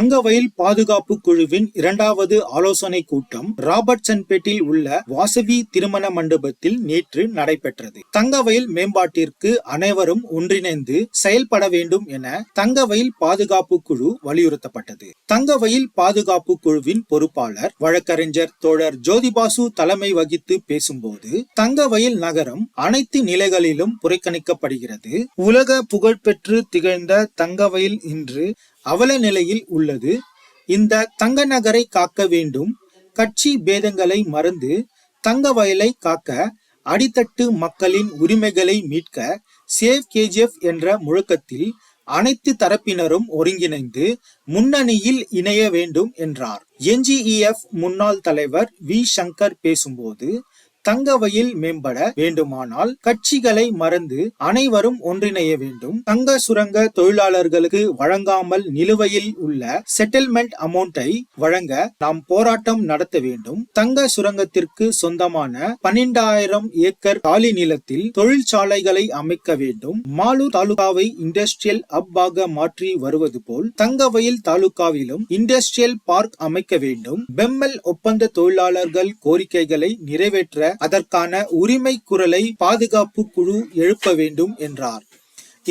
தங்கவயல் பாதுகாப்பு குழுவின் இரண்டாவது ஆலோசனை கூட்டம் ராபர்ட்சன்பேட்டில் உள்ள வாசவி திருமண மண்டபத்தில் நேற்று நடைபெற்றது. தங்கவயல் மேம்பாட்டிற்கு அனைவரும் ஒன்றிணைந்து செயல்பட வேண்டும் என தங்கவயல் பாதுகாப்பு குழு வலியுறுத்தப்பட்டது. தங்கவயல் பாதுகாப்பு குழுவின் பொறுப்பாளர் வழக்கறிஞர் தோழர் ஜோதிபாசு தலைமை வகித்து பேசும்போது தங்கவயல் நகரம் அனைத்து நிலைகளிலும் புறக்கணிக்கப்படுகிறது. உலக புகழ்பெற்று திகழ்ந்த தங்கவயல் இன்று அவல நிலையில் உள்ளது. இந்த தங்க நகரை காக்க வேண்டும். கட்சி பேதங்களை மறந்து தங்க வயலை காக்க அடித்தட்டு மக்களின் உரிமைகளை மீட்க சேவ் கேஜிஎஃப் என்ற முழக்கத்தில் அனைத்து தரப்பினரும் ஒருங்கிணைந்து முன்னணியில் இணைய வேண்டும் என்றார். என்ஜிஇஎஃப் முன்னாள் தலைவர் வி சங்கர் பேசும்போது தங்கவையில் மேம்பட வேண்டுமானால் கட்சிகளை மறந்து அனைவரும் ஒன்றிணைய வேண்டும். தங்க சுரங்க தொழிலாளர்களுக்கு வழங்காமல் நிலுவையில் உள்ள செட்டில்மெண்ட் அமௌண்டை வழங்க நாம் போராட்டம் நடத்த வேண்டும். தங்க சுரங்கத்திற்கு சொந்தமான பன்னிரண்டாயிரம் ஏக்கர் காலி நிலத்தில் தொழிற்சாலைகளை அமைக்க வேண்டும். மாலூர் தாலுகாவை இண்டஸ்ட்ரியல் ஹப்பாக மாற்றி வருவது போல் தங்கவயல் தாலுகாவிலும் இண்டஸ்ட்ரியல் பார்க் அமைக்க வேண்டும். பெம்மல் ஒப்பந்த தொழிலாளர்கள் கோரிக்கைகளை நிறைவேற்ற அதற்கான உரிமை குரலை பாதுகாப்பு குழு எழுப்ப வேண்டும் என்றார்.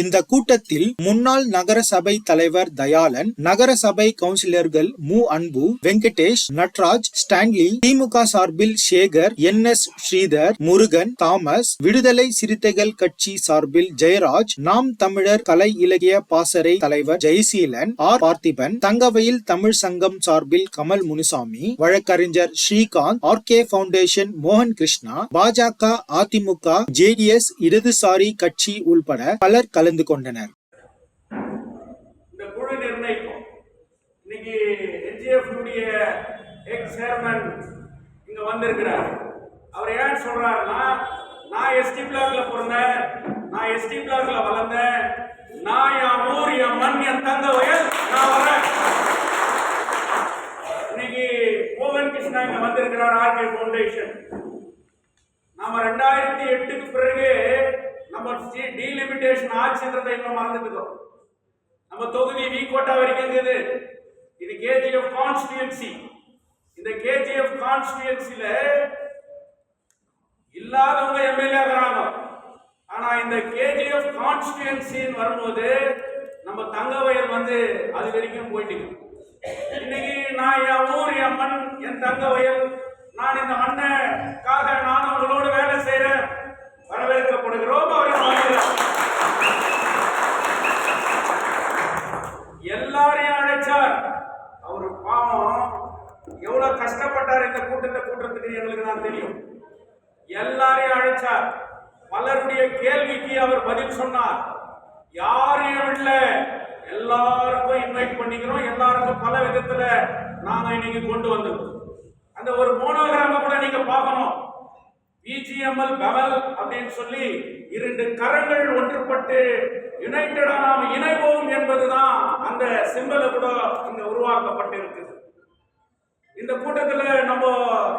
இந்த கூட்டத்தில் முன்னாள் நகரசபை தலைவர் தயாளன் நகரசபை கவுன்சிலர்கள் மு. அன்பு வெங்கடேஷ் நட்ராஜ் ஸ்டான்லி திமுக சார்பில் Sekar N. S. Sridhar Murugan Thomas விடுதலை சிறுத்தைகள் கட்சி சார்பில் ஜெயராஜ் நாம் தமிழர் கலை இலக்கிய பாசறை தலைவர் ஜெயசீலன் ஆர். பார்த்திபன் தங்கவையில் தமிழ் சங்கம் சார்பில் கமல் முனுசாமி வழக்கறிஞர் ஸ்ரீகாந்த் ஆர். கே. பவுண்டேஷன் மோகன் கிருஷ்ணா பாஜக அதிமுக ஜேடிஎஸ் இடதுசாரி கட்சி உள்பட பலர் கலந்து கொண்டனர். இந்த குழு நிர்ணயிக்கும் இன்னைக்கு என்ஜிஎஃப் உடைய எக்ஸ் சேர்மன் இங்க வந்திருக்கிறார். அவர் ஏன் சொல்றாருன்னா நான் எஸ்டி பிளாக்ல பிறந்தேன். நான் எஸ்டி பிளாக்ல வளர்ந்தேன். நான் என் ஊர் என் மண் என் தந்த வயல் நான் வரேன் இன்னைக்கு கோவன் கிருஷ்ணா இங்க வந்திருக்கிறார் ஆர்கே ஃபவுண்டேஷன். நாம ரெண்டாயிரத்தி எட்டுக்கு பிறகு நம்ம டீலிமிட்டேஷன் ஆச்சுன்றதை இன்னும் மறந்துட்டுதோம் நம்ம தொகுதி வி கோட்டா வரைக்கும் இருக்குது இது? கேஜிஎஃப் கான்ஸ்டியூன்சி இந்த கேஜிஎஃப் கான்ஸ்டியூன்சில இல்லாதவங்க எம்எல்ஏ ஆகிறாங்க. ஆனா இந்த கேஜிஎஃப் கான்ஸ்டியூன்சின்னு வரும்போது நம்ம தங்கவயல் வந்து அது வரைக்கும் போயிட்டு இன்னைக்கு நான் என் ஊர் என் மண் என் தங்க வயல். நான் இந்த மண்ணுக்காக நான் உங்களோட வேலை செய்யறேன் வரவேற்கப்படுகிறோம் அவரை வாழ்கிறோம். எல்லாரையும் அழைச்சார். அவர் பாவம் எவ்வளவு கஷ்டப்பட்டார் இந்த கூட்டத்தை கூட்டுறதுக்கு எங்களுக்கு நான் தெரியும். எல்லாரையும் அழைச்சார். பலருடைய கேள்விக்கு அவர் பதில் சொன்னார். யாரையும் இல்லை. எல்லாருக்கும் இன்வைட் பண்ணிக்கிறோம். எல்லாருக்கும் பல விதத்துல நாங்க இன்னைக்கு கொண்டு வந்திருக்கோம். அந்த ஒரு மோனோகிராம கூட நீங்க பார்க்கணும். பிஜிஎம்எல் பெவல் அப்படின்னு சொல்லி இரண்டு கரங்கள் ஒன்றுபட்டு யுனைடெடா நாம் இணைவோம் என்பதுதான் அந்த சிம்பல கூட இங்க உருவாக்கப்பட்டிருக்குது. இந்த கூட்டத்தில் நம்ம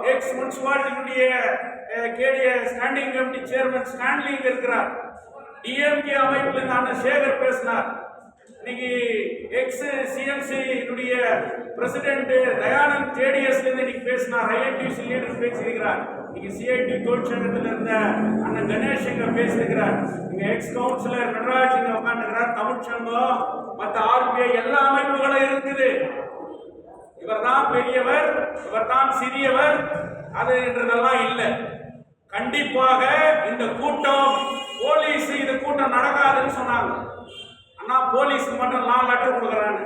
எக்ஸ் முனிசிபாலிட்டியுடைய கேடிய ஸ்டாண்டிங் கமிட்டி சேர்மன் ஸ்டான்லி இருக்கிறார். டிஎம்கே அமைப்பில் நான் சேகர் பேசினார். இன்னைக்கு எக்ஸ் சிஎம்சி பிரசிடென்ட் தயானந்த் ஜேடிஎஸ்ல இருந்து இன்னைக்கு பேசினார். ஐஎன்டிசி லீடர் பேசியிருக்கிறார். இன்னைக்கு சிஐடி தொழிற்சங்கத்தில் இருந்த அண்ணன் கணேஷ் இங்க பேசியிருக்கிறார். இங்க எக்ஸ் கவுன்சிலர் நடராஜ் இங்க உட்காந்துக்கிறார் தமிழ்ச்சங்கம் மற்ற ஆர்பிஐ எல்லா அமைப்புகளும் இருக்குது. இவர்தான் பெரியவர் இவர்தான் சிறியவர் அது என்றதெல்லாம் இல்லை. கண்டிப்பாக இந்த கூட்டம் போலீஸ் இந்த கூட்டம் நடக்காதுன்னு சொன்னாங்க. ஆனால் போலீஸ்க்கு மட்டும் நான் லெட்டர் கொடுக்குறான்னு.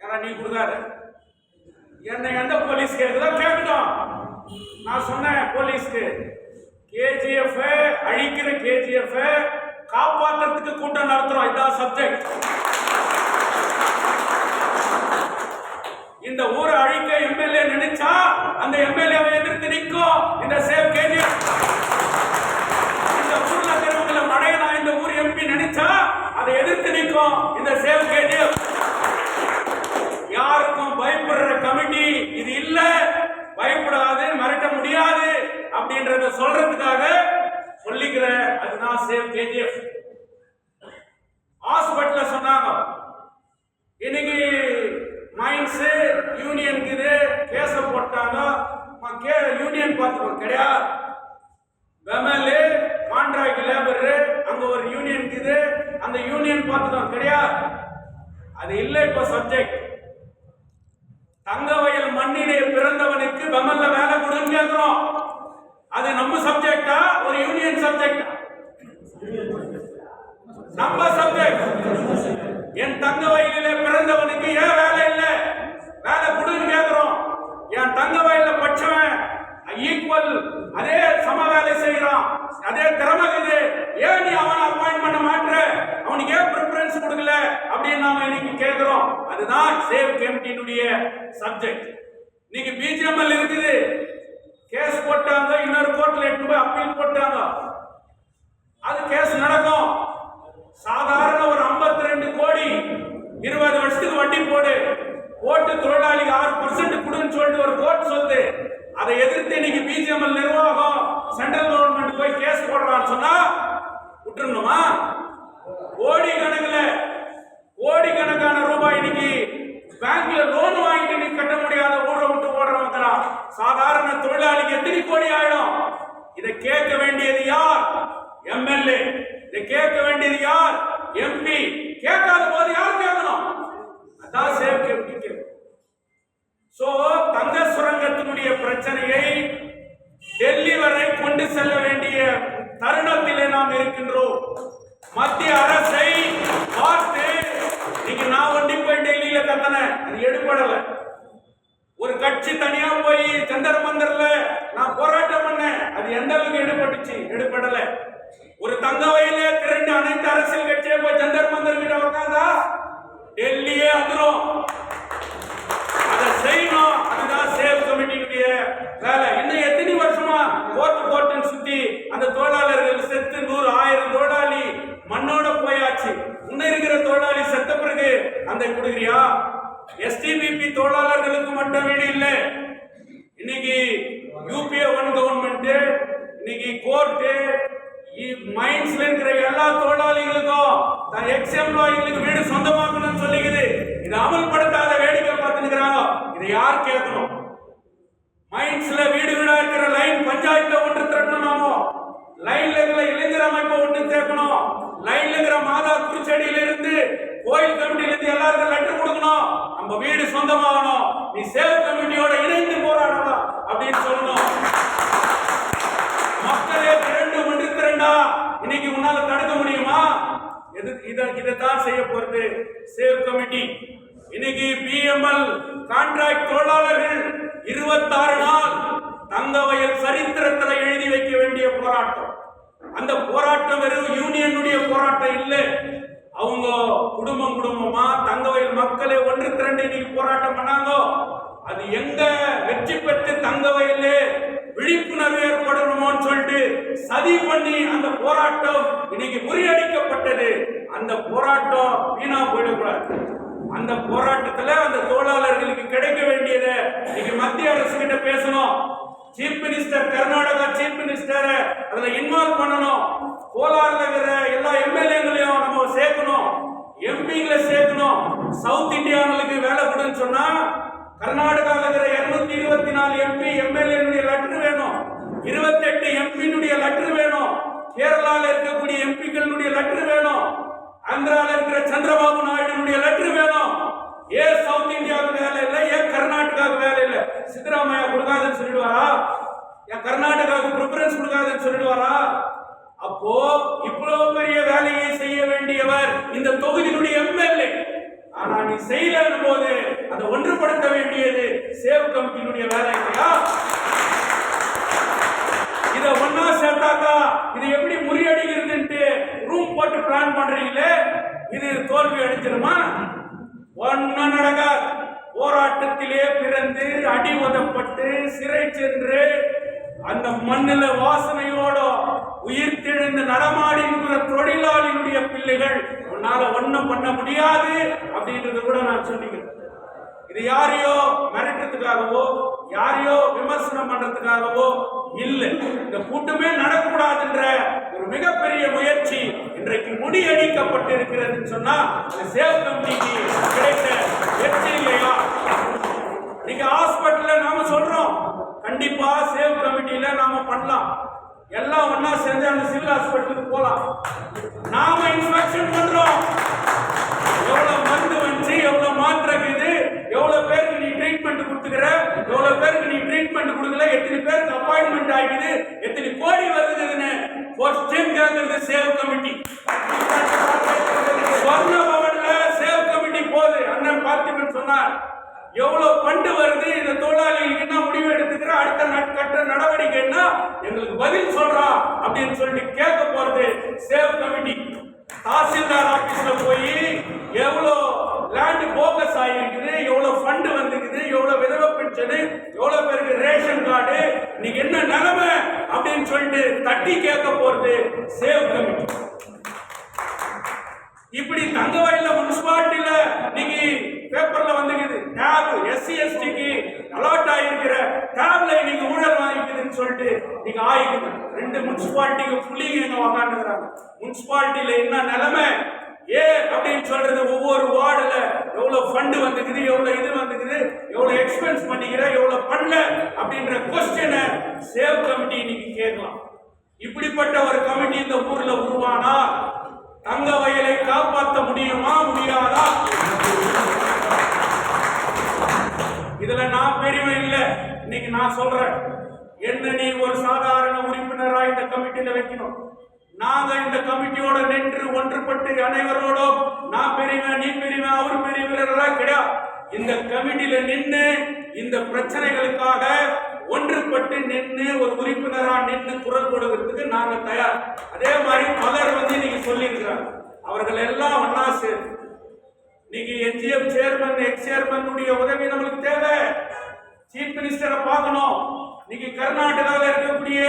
ஏன்னா நீ கொடுக்காத. என்னை எந்த போலீஸ் கேட்குதோ கேட்கட்டும் நான் சொன்னேன் போலீஸ்க்கு. கேஜிஎஃப் அழிக்கிற கேஜிஎஃப் காப்பாற்றுறதுக்கு கூட்டம் நடத்துறோம். இதான் சப்ஜெக்ட் இந்த ஊரை அழிக்க எம்எல்ஏ நினைச்சா அந்த எம்எல்ஏவை எதிர்த்து நிற்கும். இந்த சேவ் கேஜிஎஃப் இந்த ஊர்ல தெருவுல மழையலாம் இந்த ஊர் எம்பி நினைச்சா அதை எதிர்த்து நிற்கும் இந்த சேவ் கேஜிஎஃப் யாருக்கும் பயப்படுற கமிட்டி இது இல்ல பயப்படாது மிரட்ட முடியாது அப்படின்றத சொல்றதுக்காக சொல்லிக்கிற அதுதான் சேவ் கேஜிஎஃப் ஹாஸ்பிட்டல்ல சொன்னாங்க இன்னைக்கு யூனியன் பார்த்துக்கோ கிடையாது வெமலு கான்ட்ராக்ட் லேபர் அங்க ஒரு யூனியன் இருக்குது அந்த யூனியன் பார்த்துக்கோ கிடையாது அது இல்லை இப்போ சப்ஜெக்ட் தங்கவயல் மண்ணிலே பிறந்தவனுக்கு வெமல்ல வேலை கொடுன்னு கேட்கிறோம் அது நம்ம சப்ஜெக்டா ஒரு நம்ம சப்ஜெக்ட் என் தங்க வயலிலே பிறந்தவனுக்கு ஏன் வேலை இல்லை? வேலை கொடுன்னு கேட்கிறோம் என் தங்க வயல பட்சவன் ஈக்குவல் அதே சம வேலை செய்யறான் அதே திறமை இருக்குது ஏன் நீ அவனை அப்பாயிண்ட் பண்ண மாட்ற? அவனுக்கு ஏன் ப்ரிஃபரன்ஸ் கொடுக்கல? அப்படின்னு நாம இன்னைக்கு கேட்கிறோம் அதுதான் சேவ் கமிட்டியினுடைய சப்ஜெக்ட் இன்னைக்கு பிஜிஎம்எல் இருக்குது. கேஸ் போட்டாங்க இன்னொரு கோர்ட்ல எடுத்து போய் அப்பீல் போட்டாங்க. அது கேஸ் நடக்கும். சாதாரண ஒரு 52 ரெண்டு கோடி இருபது வருஷத்துக்கு வட்டி போடு. ஓட்டு தொழிலாளிக்கு ஆறு பர்சன்ட் கொடுன்னு சொல்லிட்டு ஒரு கோர்ட் சொல்லுது. அதை எதிர்த்து இன்னைக்கு பிஜிஎம்எல் நிர்வாகம் சென்ட்ரல் கவர்மெண்ட் போய் கேஸ் போடுறான்னு சொன்னா விட்டுருணுமா கோடி கணக்கில் கோடி கணக்கான ரூபாய் இன்னைக்கு பேங்க்ல லோன் வாங்கிட்டு நீ கட்ட முடியாத ஊரை விட்டு ஓடுறவங்க சாதாரண தொழிலாளிக்கு எத்தனை கோடி ஆயிடும்? இதை கேட்க வேண்டியது யார்? எம்எல்ஏ இதை கேட்க வேண்டியது யார்? எம்பி கேட்காத போது யார் கேட்கணும்? அதான் சேவ் கேட்க சோ தங்க சுரங்கத்தினுடைய பிரச்சனையை டெல்லி வரை கொண்டு செல்ல வேண்டிய தருணத்திலே நாம் இருக்கின்றோம். மத்திய அரசை பார்த்து இன்னைக்கு நான் ஒண்டி போய் டெல்லியில கத்தனேன் அது எடுபடல. ஒரு கட்சி தனியா போய் ஜந்தர் மந்தர்ல நான் போராட்டம் பண்ணேன். அது எந்த அளவுக்கு எடுபட்டுச்சு? எடுபடல. ஒரு தங்க வயலே திரண்டு அனைத்து அரசியல் கட்சியை போய் ஜந்தர் மந்தர் கிட்ட உட்காந்தா டெல்லியே அதிரும். அதை செய்யணும். அதுதான் சேவ் கமிட்டியினுடைய வேலை. இன்னும் எத்தனை வருஷமா கோர்ட் கோர்ட்டுன்னு சுத்தி அந்த தொழிலாளர்கள் செத்து நூறு ஆயிரம் தொழிலாளி மண்ணோட போயாச்சு. இன்னும் இருக்கிற தொழிலாளி செத்த பிறகு அந்த கொடுக்குறியா? எஸ்டிபிபி தொழிலாளர்களுக்கு மட்டும் வீடு இல்லை. இன்னைக்கு யூபிஏ ஒன் கவர்மெண்ட் இன்னைக்கு கோர்ட்டு மைன்ஸ்ல இருக்கிற எல்லா தொழிலாளிகளுக்கும் தான் எக்ஸ் எம்ப்ளாயிகளுக்கு வீடு சொந்தமாக்கணும்னு சொல்லிக்குது. இதை அமல்படுத்தாத வேடிக்கை பார்த்துக்கிறாங்க இதை யார் கேட்கணும்? மைண்ட்ஸ்ல வீடு வீடா இருக்கிற லைன் பஞ்சாயத்துல ஒன்று திரட்டணும் லைன்ல இருக்கிற இளைஞர் அமைப்பை ஒன்று சேர்க்கணும் லைன்ல இருக்கிற மாதா குறிச்செடியில இருந்து கோயில் கமிட்டில இருந்து எல்லாருக்கும் லெட்டர் கொடுக்கணும். நம்ம வீடு சொந்தமாகணும். நீ சேவ் கமிட்டியோட இணைந்து போராடலாம் அப்படின்னு சொல்லணும். மக்களே இருந்தா இன்னைக்கு உன்னால தடுக்க முடியுமா? எது இதை இதைத்தான் செய்ய போறது. Save committee. இன்னைக்கு பிஎம்எல் கான்ட்ராக்ட் தொழிலாளர்கள் இருபத்தாறு நாள் தங்கவயல் சரித்திரத்தில் எழுதி வைக்க வேண்டிய போராட்டம். அந்த போராட்டம் வெறும் யூனியனுடைய போராட்டம் இல்லை. அவங்க குடும்பம் குடும்பமா தங்கவயல் மக்களே ஒன்று திரண்டு இன்னைக்கு போராட்டம் பண்ணாங்க. அது எங்க வெற்றி பெற்று தங்கவயலே விழிப்புணர்வு ஏற்படணுமோன்னு சொல்லிட்டு சதி பண்ணி அந்த போராட்டம் இன்னைக்கு முறியடிக்கப்பட்டது. அந்த போராட்டம் வீணா போயிடக்கூடாது. அந்த போராட்டத்துல அந்த தொழிலாளர்களுக்கு கிடைக்க வேண்டியது இன்னைக்கு மத்திய அரசு கிட்ட பேசணும். Chief minister Karnataka chief minister அதுல இன்வால்வ் பண்ணணும். கோலார்ல இருக்கிற எல்லா எம்எல்ஏங்களையும் நம்ம சேர்க்கணும். எம்பிங்களை சேர்க்கணும். சவுத் இந்தியாவுக்கு வேலை கொடுன்னு சொன்னா கர்நாடகாவில் இருக்கிற இருநூத்தி இருபத்தி நாலு எம்பி எம்எல்ஏனுடைய லெட்டர் இருபத்தெட்டு எம்பினுடைய லெட்டர் வேணும். கேரளாவில் இருக்கக்கூடிய எம்பிக்களுடைய லெட்டர் வேணும். ஆந்திரால இருக்கிற சந்திரபாபு நாயுடுனுடைய லெட்டர் வேணும். ஏன் சவுத் இந்தியாவுக்கு வேலை இல்லை ஏன் கர்நாடகாவுக்கு வேலை இல்லை. சித்தராமையா கொடுக்காதுன்னு சொல்லிடுவாரா? ஏன் கர்நாடகாவுக்கு ப்ரிஃபரன்ஸ் கொடுக்காதுன்னு சொல்லிடுவாரா? அப்போ இவ்வளவு பெரிய வேலையை செய்ய வேண்டியவர் இந்த தொகுதியினுடைய எம்எல்ஏ. ஆனா நீ செய்யலன்னு போது அதை ஒன்றுபடுத்த வேண்டியது சேவ் கமிட்டியினுடைய வேலை இல்லையா? இதை ஒன்னா சேர்த்தாக்கா? இது எப்படி முறியடிக்கிறதுன்ட்டு ரூம் போட்டு பிளான் பண்றீங்களே? இது தோல்வி அடிச்சிருமா ஒன்னும் நடக்காது. போராட்டத்திலே பிறந்து அடி உதப்பட்டு சிறை சென்று அந்த மண்ணில் வாசனையோட உயிர் தெழுந்து நடமாடிங்கிற தொழிலாளியினுடைய பிள்ளைகள் உன்னால ஒண்ணும் பண்ண முடியாது அப்படின்றத கூட நான் சொல்லிக்கிறேன். இது யாரையோ மிரட்டுறதுக்காகவோ யாரையோ விமர்சனம் பண்றதுக்காகவோ இல்லை. இந்த கூட்டமே நடக்கக்கூடாதுன்ற ஒரு மிகப்பெரிய முயற்சி இன்றைக்கு முறியடிக்கப்பட்டிருக்கிறதுன்னு சொன்னா இந்த சேவ் கமிட்டிக்கு கிடைத்த வெற்றி இல்லையா? நீங்க ஹாஸ்பிட்டல்ல நாம சொல்றோம் கண்டிப்பா சேவ் கமிட்டியில நாம பண்ணலாம். எல்லாம் ஒன்னா சேர்ந்து அந்த சிவில் ஹாஸ்பிட்டலுக்கு போலாம். நாம இன்ஸ்பெக்ஷன் பண்றோம் எவ்வளவு மருந்து வந்துச்சு எவ்வளவு மாத்திரை இருக்குது எவ்வளவு பேருக்கு நீ ட்ரீட்மெண்ட் கொடுத்துக்கிற எவ்வளவு பேருக்கு நீ ட்ரீட்மெண்ட் கொடுக்கல எத்தனை பேருக்கு அப்பாயின்மெண்ட் ஆகிக்குது எத்தனை கோடி வருதுன்னு கொஸ்டின் கேட்கறது சேவ் கமிட்டி. சொர்ண பவன்ல சேவ் கமிட்டி போகுது அண்ணன் பார்த்திபன் சொன்னார் எவ்வளவு பண்டு வருது? இந்த தொழிலாளிகளுக்கு என்ன முடிவு எடுத்துக்கிற? அடுத்த நட்கட்ட நடவடிக்கை என்ன? எங்களுக்கு பதில் சொல்றா அப்படின்னு சொல்லிட்டு கேட்க போறது சேவ் கமிட்டி. தாசில்தார் ஆபீஸ்ல போய் எவ்வளவு லேண்ட் போக்கஸ் ஆகிருக்குது எவ்வளவு ஃபண்ட் வந்துருக்குது எவ்வளவு விதவை பென்ஷனு எவ்வளவு பேருக்கு ரேஷன் கார்டு இன்னைக்கு என்ன நிலைமை அப்படின்னு சொல்லிட்டு தட்டி கேட்க போறது சேவ் கமிட்டி. இப்படி தங்க வயல முனிசிபாலிட்டியில இன்னைக்கு பேப்பர்ல வந்துக்குது டேப் எஸ்சி எஸ்டிக்கு அலாட் ஆகிருக்கிற டேப்ல இன்னைக்கு ஊழல் வாங்கிக்குதுன்னு சொல்லிட்டு நீங்க ஆயிக்குது. ரெண்டு முனிசிபாலிட்டிக்கு புள்ளிங்க எங்க உக்காந்துக்கிறாங்க. முனிசிபாலிட்டியில என்ன நிலைமை? ஏ அப்படின்னு சொல்றது ஒவ்வொரு வார்டுல எவ்வளவு ஃபண்டு வந்துக்குது எவ்வளவு இது வந்துக்குது எவ்வளவு எக்ஸ்பென்ஸ் பண்ணிக்கிற எவ்வளவு பண்ணல அப்படின்ற கொஸ்டினை சேவ் கமிட்டி இன்னைக்கு கேட்கலாம். இப்படிப்பட்ட ஒரு கமிட்டி இந்த ஊர்ல உருவானா? தங்க வயலை காப்பாற்ற முடியுமா முடியாதா? இதுல நான் பெருமை இல்ல. இன்னைக்கு நான் சொல்றேன் என்ன நீ ஒரு சாதாரண உறுப்பினரா இந்த கமிட்டியில வைக்கணும்? நாங்கள் இந்த கமிட்டியோட நின்று ஒன்றுபட்டு அனைவரோடும் நான் பெரியவன் நீ பெரியவன் அவர் பெரியவர்கள் கிடையாது இந்த கமிட்டியில நின்று இந்த பிரச்சனைகளுக்காக ஒன்றுபட்டு நின்று ஒரு உறுப்பினரா நின்று குரல் கொடுக்கிறதுக்கு நாங்க தயார். அதே மாதிரி பலர் வந்து நீங்க சொல்லியிருக்கிறாங்க அவர்கள் எல்லாம் ஒன்னா சேர்ந்து. நீங்க என்ஜிஎம் சேர்மன் எக்ஸ் சேர்மனுடைய உதவி நம்மளுக்கு தேவை. சீஃப் மினிஸ்டரை பார்க்கணும். இன்னைக்கு கர்நாடகாவில் இருக்கக்கூடிய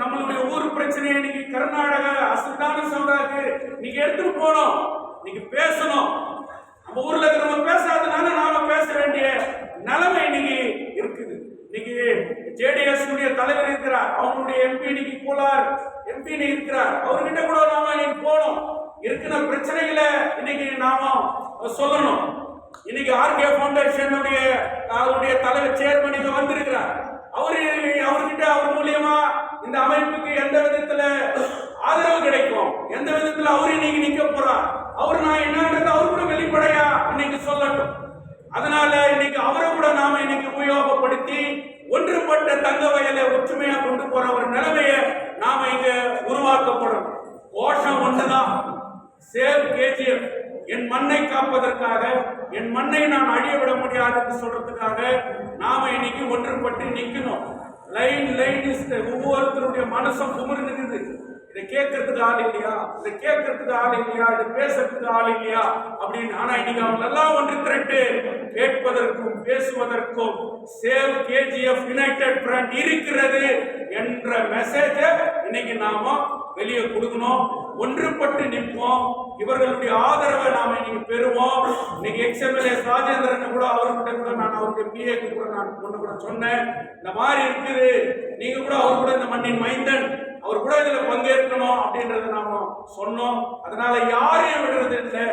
நம்மளுடைய ஊர் பிரச்சனையை இன்னைக்கு கர்நாடகா அசுதான சொல்றாரு நீங்க எடுத்துட்டு போகணும் நீங்க பேசணும். நம்ம ஊர்ல இருக்கிறவங்க பேசாதனால நாம பேச வேண்டிய நிலைமை இன்னைக்கு இருக்குது. இன்னைக்கு ஜேடிஎஸ் உடைய தலைவர் இருக்கிறார். அவங்களுடைய எம்பி இன்னைக்கு கோலார் எம்பி இருக்கிறார். அவர்கிட்ட கூட நாம இன்னைக்கு போகணும் இருக்கிற பிரச்சனைகளை இன்னைக்கு நாம சொல்லணும். இன்னைக்கு ஆர்கே ஃபவுண்டேஷனுடைய அவருடைய தலைவர் சேர்மன் இங்க வந்திருக்கிறார். அவரு அவர்கிட்ட அவர் மூலியமா இந்த அமைப்புக்கு எந்த விதத்துல ஆதரவு கிடைக்கும்? எந்த விதத்துல அவரு இன்னைக்கு நிக்க போறார்? அவர் நான் என்னன்றது அவர் கூட வெளிப்படையா இன்னைக்கு சொல்லட்டும். அதனால இன்னைக்கு அவரை கூட நாம இன்னைக்கு உபயோகப்படுத்தி ஒன்றுபட்ட தங்க வயலை ஒற்றுமையா கொண்டு போற ஒரு நிலைமையை நாம இங்க உருவாக்கப்படும் கோஷம் ஒன்றுதான். Save KGF. என் மண்ணை காப்பதற்காக என் மண்ணை நான் அழிய விட முடியாதுன்னு சொல்றதுக்காக நாம இன்னைக்கு ஒன்றுபட்டு நிக்கணும் லைன் லைன் இஸ் ஒவ்வொருத்தருடைய மனசும் குமுறுங்குது இதை கேட்கறதுக்கு ஆள் இல்லையா? இதை கேட்கறதுக்கு ஆள் இல்லையா? இதை பேசுறதுக்கு ஆள் இல்லையா? அப்படின்னு ஆனா இன்னைக்கு அவங்க எல்லாம் ஒன்று திரட்டு கேட்பதற்கும் பேசுவதற்கும் சேவ் கேஜிஎஃப் யுனைடெட் ஃப்ரண்ட் இருக்கிறது என்ற மெசேஜை இன்னைக்கு நாம வெளியே கொடுக்கணும். ஒன்றுபட்டு நிற்போம். இவர்களுடைய ஆதரவை நாம இன்னைக்கு பெறுவோம். இன்னைக்கு எக்ஸ்எம்எல்ஏ ராஜேந்திரன் கூட அவர்கிட்ட கூட நான் அவருடைய பிஏக்கு கூட நான் ஒன்று கூட சொன்னேன். இந்த மாதிரி இருக்குது. நீங்க கூட அவர் கூட இந்த மண்ணின் மைந்தன். அவர் கூட இதுல பங்கேற்கணும் அப்படின்றத நாம சொன்னோம். அதனால யாரையும் விடுறது இல்லை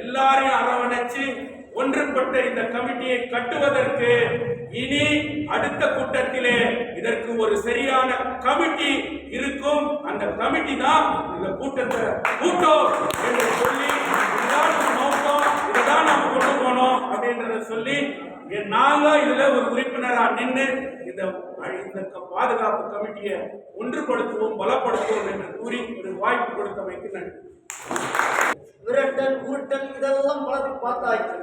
எல்லாரையும் அரவணைச்சு ஒன்றுபட்ட இந்த கமிட்டியை கட்டுவதற்கு இனி அடுத்த கூட்டத்திலே இதற்கு ஒரு சரியான கமிட்டி இருக்கும். அந்த கமிட்டி தான் இந்த கூட்டத்தை கூட்டம் என்று சொல்லி இதுதான் நோக்கம் இதுதான் நாம் கொண்டு போனோம் அப்படின்றத சொல்லி நாங்க இதுல ஒரு உறுப்பினரா நின்று இந்த இந்த பாதுகாப்பு கமிட்டியை ஒன்றுபடுத்துவோம் பலப்படுத்துவோம் என்று கூறி ஒரு வாய்ப்பு கொடுத்தமைக்கு நன்றி. விரட்டல் உருட்டல் இதெல்லாம் பழத்தை பார்த்தாச்சு.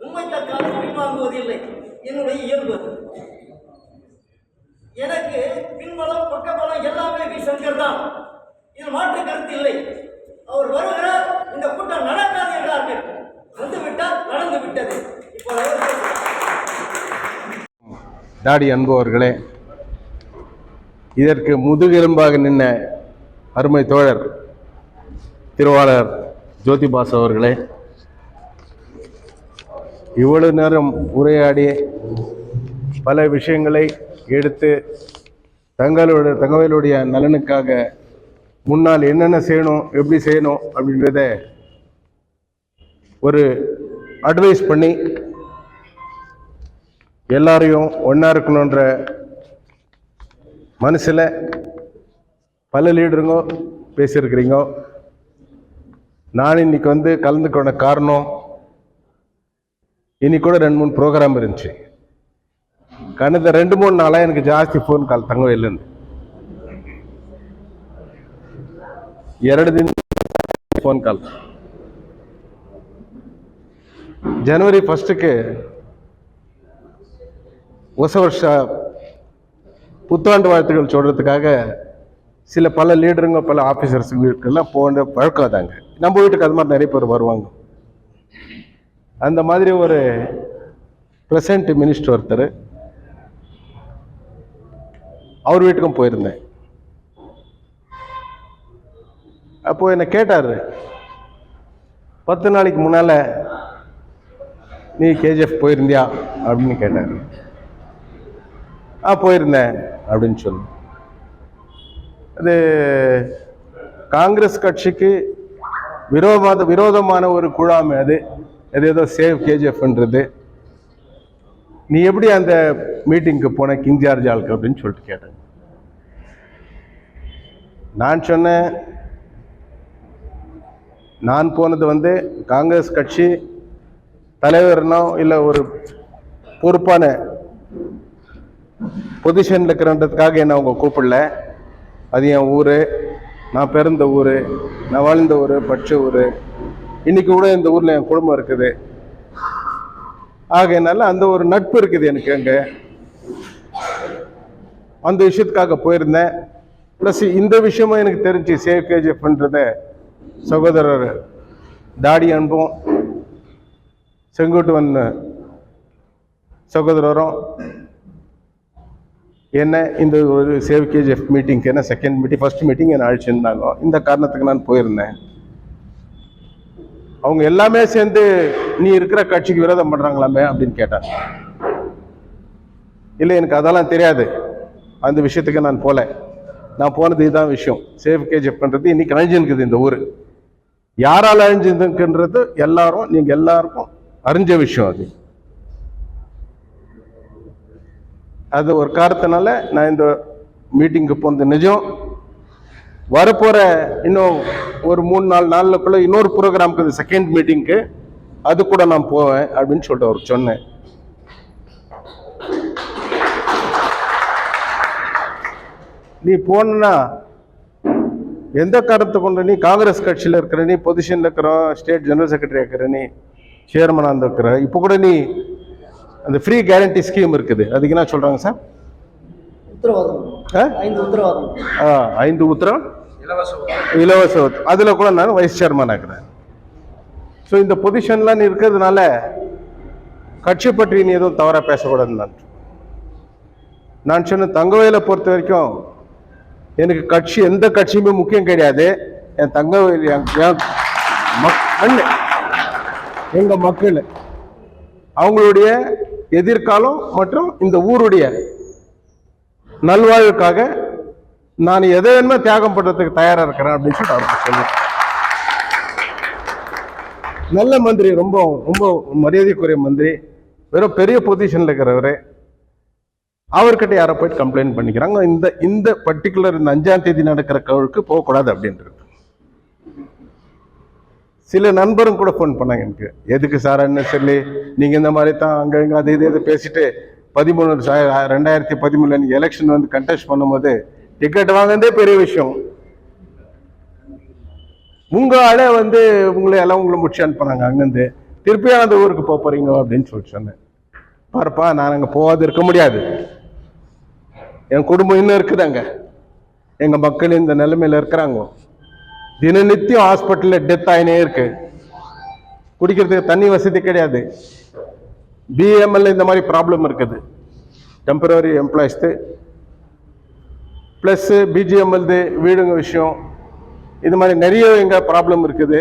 உண்மை தக்கால பின்வாங்குவதில்லை என்னுடைய இயல்பு. எனக்கு பின்பலம் பக்கபலம் எல்லாமே வி. சங்கர் தான். இதில் மாற்று கருத்து இல்லை. அவர் வருகிறார் இந்த கூட்டம் நடக்காது என்றார்கள். வந்து விட்டால் நடந்து விட்டது. இப்போ டாடி அன்பவர்களே இதற்கு முதுகெலும்பாக நின்ன அருமை தோழர் திருவாளர் ஜோதிபாஸ் அவர்களே. இவ்வளவு நேரம் உரையாடி பல விஷயங்களை எடுத்து தங்களுடைய தகவலுடைய நலனுக்காக முன்னால் என்னென்ன செய்யணும் எப்படி செய்யணும் அப்படின்றத ஒரு அட்வைஸ் பண்ணி எல்லாரையும் ஒன்றா இருக்கணுன்ற மனசில் பல லீடருங்க பேசியிருக்கிறீங்க நான் இன்னைக்கு வந்து கலந்துக்கொண்ட காரணம் இன்னைக்கு கூட ரெண்டு மூணு ப்ரோக்ராம் இருந்துச்சு கடந்த ரெண்டு மூணு நாளாக எனக்கு ஜாஸ்தி ஃபோன் ಕಾಲ್ ತಂಗೋ ಇಲ್ಲಿಂದ ಎರಡು ದಿನ ಫೋನ್ ಕಾಲ್ ಜನವರಿ ಫಸ್ಟ್ಗೆ ಹೊಸ ವರ್ಷ புத்தாண்டு வாழ்த்துக்கள் சொல்கிறதுக்காக சில பல லீடருங்க பல ஆஃபீஸர்ஸ் வீட்டுக்கெல்லாம் போன பழக்கம் தாங்க நம்ம வீட்டுக்கு அது மாதிரி நிறைய பேர் வருவாங்க. அந்த மாதிரி ஒரு ப்ரெசன்ட் மினிஸ்டர் ஒருத்தர் அவர் வீட்டுக்கும் போயிருந்தேன். அப்போது என்னை கேட்டார் பத்து நாளைக்கு முன்னால் நீ கேஜிஎஃப் போயிருந்தியா? அப்படின்னு கேட்டார். ஆ போயிருந்தேன் அப்படின்னு சொன்னேன். அது காங்கிரஸ் கட்சிக்கு விரோதமான விரோதமான ஒரு குழாமை அது. அது ஏதோ சேவ் கேஜிஎஃப்ன்றது. நீ எப்படி அந்த மீட்டிங்க்கு போன கிங் ஜார்ஜ் ஆளுக்கு அப்படின்னு சொல்லிட்டு கேட்டேன். நான் சொன்னேன் நான் போனது வந்து காங்கிரஸ் கட்சி தலைவர்னோ இல்லை ஒரு பொறுப்பான பொசிஷனில் இருக்கிறன்றதுக்காக என்ன அவங்க கூப்பிடல. அது என் ஊர். நான் பிறந்த ஊர். நான் வாழ்ந்த ஊர் பட்ச ஊர். இன்றைக்கி கூட இந்த ஊரில் என் குடும்பம் இருக்குது. ஆகையினால அந்த ஒரு நட்பு இருக்குது எனக்கு அங்கே. அந்த விஷயத்துக்காக போயிருந்தேன். ப்ளஸ் இந்த விஷயமும் எனக்கு தெரிஞ்சு சேவ் பண்ணுறத சகோதரர் தாடி அன்பும் செங்குட்டுவன் சகோதரரும் என்ன இந்த ஒரு சேவ் கேஜிஎஃப் மீட்டிங்க்கு என்ன செகண்ட் மீட்டிங் ஃபர்ஸ்ட் மீட்டிங் என்னை அழைச்சிருந்தாங்க இந்த காரணத்துக்கு நான் போயிருந்தேன். அவங்க எல்லாமே சேர்ந்து நீ இருக்கிற கட்சிக்கு விரோதம் பண்ணுறாங்களாமே அப்படின்னு கேட்டாங்க. இல்லை எனக்கு அதெல்லாம் தெரியாது. அந்த விஷயத்துக்கு நான் போல. நான் போனது இதுதான் விஷயம். சேவ் கேஜிஎஃப் பண்ணுறது இன்னைக்கு அழிஞ்சுருக்குது இந்த ஊர். யாரால் அழிஞ்சிருக்குன்றது எல்லாரும் நீங்கள் எல்லாருக்கும் அறிஞ்ச விஷயம் அது. அது ஒரு காரணத்தினால நான் இந்த மீட்டிங்க்கு போனது நிஜம். வரப்போகிற இன்னும் ஒரு மூணு நாலு நாளுக்குள்ள இன்னொரு ப்ரோக்ராம்க்கு செகண்ட் மீட்டிங்க்கு அது கூட நான் போவேன் அப்படின்னு சொல்லிட்டு அவர் சொன்னேன் நீ போனா எந்த காரணத்தை கொண்டு நீ காங்கிரஸ் கட்சியில் இருக்கிற நீ பொசிஷனில் இருக்கிறோம் ஸ்டேட் ஜெனரல் செக்ரட்டரி இருக்கிற நீ சேர்மனாக இருக்கிற இப்போ கூட நீ அந்த ஃப்ரீ கேரண்டி ஸ்கீம் இருக்குது. அதுக்கு என்ன சொல்கிறாங்க சார் உத்தரவாதம்? ஐந்து உத்தரவாதம். ஆ, ஐந்து உத்தரம் இலவச அதுல கூட நான் வைஸ் சேர்மன் ஆக்குறேன். ஸோ இந்த பொசிஷன்லாம் நீ இருக்கிறதுனால கட்சி பற்றி நீ எதுவும் தவறா பேசக்கூடாதுன்னு நான். நான் சொன்ன தங்கவேலை பொறுத்த வரைக்கும் எனக்கு கட்சி எந்த கட்சியுமே முக்கியம் கிடையாது. என் தங்கவேல் என் என் மக் அண்ணன் எங்க மக்கள் அவங்களுடைய எதிர்காலம் மற்றும் இந்த ஊருடைய நல்வாழ்வுக்காக நான் எதை வேணுமோ தியாகம் பண்றதுக்கு தயாரா இருக்கிறேன் அப்படின்னு சொல்லிட்டு அவருக்கு சொல்லுவேன் நல்ல மந்திரி ரொம்ப ரொம்ப மரியாதைக்குரிய மந்திரி வெறும் பெரிய பொசிஷன்ல இருக்கிறவரு. அவர்கிட்ட யாரை போயிட்டு கம்ப்ளைண்ட் பண்ணிக்கிறாங்க. இந்த இந்த பர்டிகுலர் இந்த அஞ்சாம் தேதி நடக்கிற கவுளுக்கு போகக்கூடாது அப்படின்றது சில நண்பரும் கூட ஃபோன் பண்ணாங்க எனக்கு. எதுக்கு சார் என்ன சொல்லி நீங்கள் இந்த மாதிரி தான் அங்கே இங்கே அது இது இது பேசிட்டு பதிமூணு சா- ரெண்டாயிரத்தி பதிமூணுல எலெக்ஷன் வந்து கண்டெஸ்ட் பண்ணும்போது டிக்கெட் வாங்குறதே பெரிய விஷயம். உங்கள் ஆளே வந்து உங்களை எல்லாம் உங்களை முடிச்சு அனுப்புறாங்க அங்கேருந்து திருப்பியும் அந்த ஊருக்கு போக போறீங்க அப்படின்னு சொல்லி சொன்னேன். பாருப்பா நான் அங்கே போகாது இருக்க முடியாது. என் குடும்பம் இன்னும் இருக்குது எங்கள் மக்கள் இந்த நிலைமையில் இருக்கிறாங்க. தினநித்தியம் ஹாஸ்பிட்டலில் டெத் ஆயினே இருக்கு. குடிக்கிறதுக்கு தண்ணி வசதி கிடையாது. பிஎம்எல் இந்த மாதிரி ப்ராப்ளம் இருக்குது. டெம்பரரி எம்ப்ளாயிஸ்து ப்ளஸ்ஸு பிஜிஎம்எல்து வீடுங்க விஷயம். இது மாதிரி நிறைய எங்க ப்ராப்ளம் இருக்குது.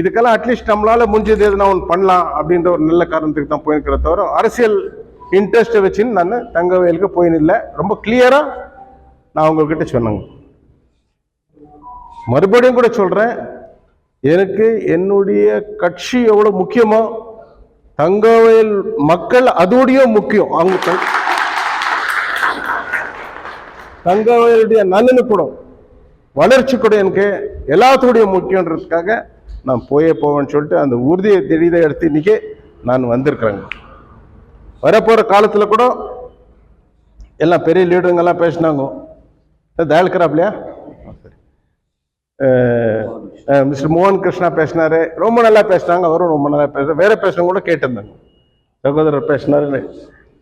இதுக்கெல்லாம் அட்லீஸ்ட் நம்மளால் முடிஞ்சது எதுனா ஒன்று பண்ணலாம் அப்படின்ற ஒரு நல்ல காரணத்துக்கு தான் போயிருக்கிற தவிர அரசியல் இன்ட்ரெஸ்ட்டை வச்சுன்னு நான் தங்கவேலுக்கு போயின்னு இல்லை. ரொம்ப கிளியராக நான் உங்கள்கிட்ட சொன்னேங்க. மறுபடியும் கூட சொல்கிறேன் எனக்கு என்னுடைய கட்சி எவ்வளோ முக்கியமோ தங்கவயல் மக்கள் அதோடைய முக்கியம். அவங்க தங்கவயலுடைய நலனு கூட வளர்ச்சி கூட எனக்கு எல்லாத்தோடைய முக்கியன்றதுக்காக நான் போயே போவேன்னு சொல்லிட்டு அந்த உறுதியை தெரியுதை எடுத்து இன்னைக்கு நான் வந்திருக்கிறேங்க. வரப்போகிற காலத்தில் கூட எல்லாம் பெரிய லீடருங்கெல்லாம் பேசினாங்க. தயாளுக்கிறாப்லையா மிஸ்டர் மோகன் கிருஷ்ணா பேசினாரு. ரொம்ப நல்லா பேசினாங்க. அவரும் ரொம்ப நல்லா பேச வேற பேசுனவங்க கூட கேட்டிருந்தாங்க சகோதரர் பேசினாரு.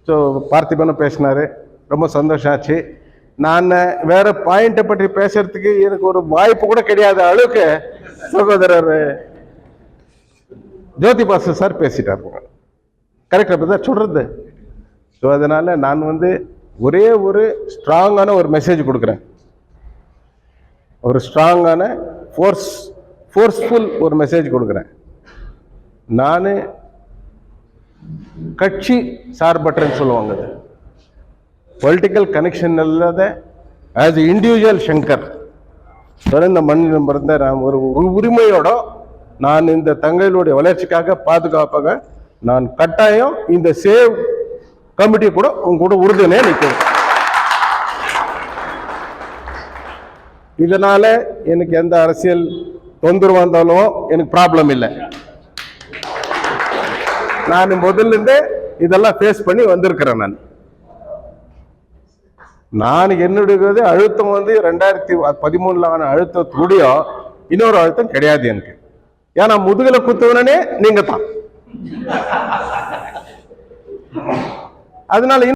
ஸோ பார்த்திபனும் பேசினாரு. ரொம்ப சந்தோஷம் ஆச்சு. நான் வேற பாயிண்ட்டை பற்றி பேசுறதுக்கு எனக்கு ஒரு வாய்ப்பு கூட கிடையாத அளவுக்கு சகோதரர் ஜோதி பாசு சார் பேசிட்டாருங்க கரெக்டாக இப்போ தான் சொல்கிறது ஸோ அதனால் நான் வந்து ஒரே ஒரு ஸ்ட்ராங்கான ஒரு மெசேஜ் கொடுக்குறேன். ஒரு ஸ்ட்ராங்கான ஃபோர்ஸ் ஃபோர்ஸ்ஃபுல் ஒரு மெசேஜ் கொடுக்குறேன். நான் கட்சி சார்பற்றேன்னு சொல்லுவாங்க அது. பொலிட்டிக்கல் கனெக்ஷன் இல்லாத ஆஸ் இண்டிவிஜுவல் சங்கர் பிறந்த மண்ணிலும் பிறந்த நான் ஒரு ஒரு உரிமையோட நான் இந்த தங்களுடைய வளர்ச்சிக்காக பாதுகாப்பாக நான் கட்டாயம் இந்த சேவ் கமிட்டி கூட உங்க கூட உறுதுணையாக நிற்கிறேன். இதனால எனக்கு எந்த அரசியல் தொந்தரவு வந்தாலும் எனக்கு ப்ராப்ளம் இல்லை. நான் முதல்லருந்தே இதெல்லாம் ஃபேஸ் பண்ணி வந்திருக்கிறேன் நான். நான் என்னுடைய அழுத்தம் வந்து ரெண்டாயிரத்தி பதிமூணுல ஆன அழுத்தத்துடைய இன்னொரு அழுத்தம் கிடையாது எனக்கு. ஏன்னா முதுகுல குத்துவனே நீங்க தான் அதனால